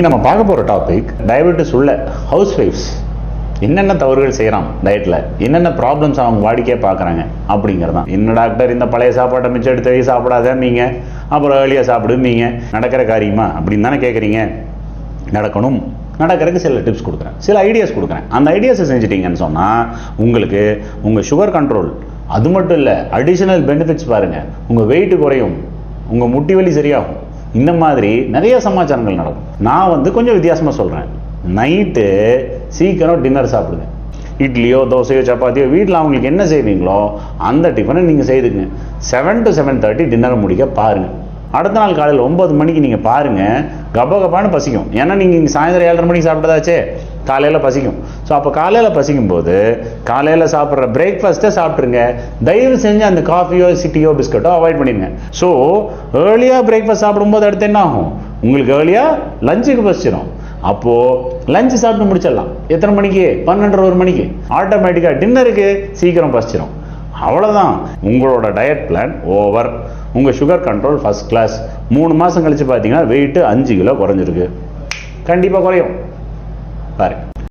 நம்ம பார்க்க போகிற டாபிக் டயபெட்டிஸ் உள்ள ஹவுஸ் ஒய்ஃப்ஸ் என்னென்ன தவறுகள் செய்கிறான் டயட்டில் என்னென்ன ப்ராப்ளம்ஸ் அவங்க வாடிக்கையாக பார்க்குறாங்க? அப்படிங்கிறதான். என்ன டாக்டர் இந்த பழைய சாப்பாட்டை மிச்சம் எடுத்து வை சாப்பிடாதன்னீங்க அப்புறம் ஏர்லியாக சாப்பிடுவீங்க நடக்கிற காரியமா? அப்படின்னு தானே கேட்குறீங்க நடக்கணும். நடக்கிறதுக்கு சில டிப்ஸ் கொடுக்குறேன். சில ஐடியாஸ் கொடுக்குறேன். அந்த ஐடியாஸை செஞ்சிட்டீங்கன்னு சொன்னால் உங்களுக்கு உங்கள் சுகர் கண்ட்ரோல் அது மட்டும் இல்லை அடிஷனல் பெனிஃபிட்ஸ் பாருங்கள் உங்கள் வெயிட் குறையும். உங்கள் முட்டி வலி சரியாகும். இந்த மாதிரி நிறைய சமாச்சாரங்கள் நடக்கும். நான் வந்து கொஞ்சம் வித்தியாசமாக சொல்கிறேன் நைட்டு சீக்கிரம் டின்னர் சாப்பிடுங்க. இட்லியோ தோசையோ சப்பாத்தியோ வீட்டில் அவங்களுக்கு என்ன செய்வீங்களோ அந்த டிஃபனை நீங்கள் செய்துங்க seven to seven thirty dinner முடிக்க பாருங்கள் அடுத்த நாள் காலையில் ஒம்பது மணிக்கு நீங்கள் பாருங்கள் கப கபான்னு பசிக்கும். ஏன்னா நீங்கள் இங்கே சாயந்தரம் ஏழரை மணிக்கு சாப்பிட்டதாச்சே. காலையில் பசிக்கும். ஸோ அப்போ காலையில் பசிக்கும் போது காலையில் சாப்பிட்ற பிரேக்ஃபாஸ்ட்டை சாப்பிட்ருங்க தயவு செஞ்சு அந்த காஃபியோ சிட்டியோ பிஸ்கட்டோ அவாய்ட் பண்ணிடுங்க. ஸோ ஏர்லியாக பிரேக்ஃபாஸ்ட் சாப்பிடும்போது அடுத்து என்ன ஆகும்? உங்களுக்கு ஏர்லியாக லஞ்சுக்கு பசிச்சிடும் அப்போது லஞ்சு சாப்பிட்டு முடிச்சிடலாம். எத்தனை மணிக்கு? பன்னெண்டரை ஒரு மணிக்கு. ஆட்டோமேட்டிக்காக டின்னருக்கு சீக்கிரம் பசிச்சிடும் அவ்வளோதான் உங்களோட டயட் பிளான் ஓவர் உங்கள் சுகர் கண்ட்ரோல் ஃபஸ்ட் கிளாஸ் மூணு மாதம் கழித்து பார்த்தீங்கன்னா வெயிட்டு அஞ்சு கிலோ குறைஞ்சிருக்கு. கண்டிப்பாக குறையும். பாருங்க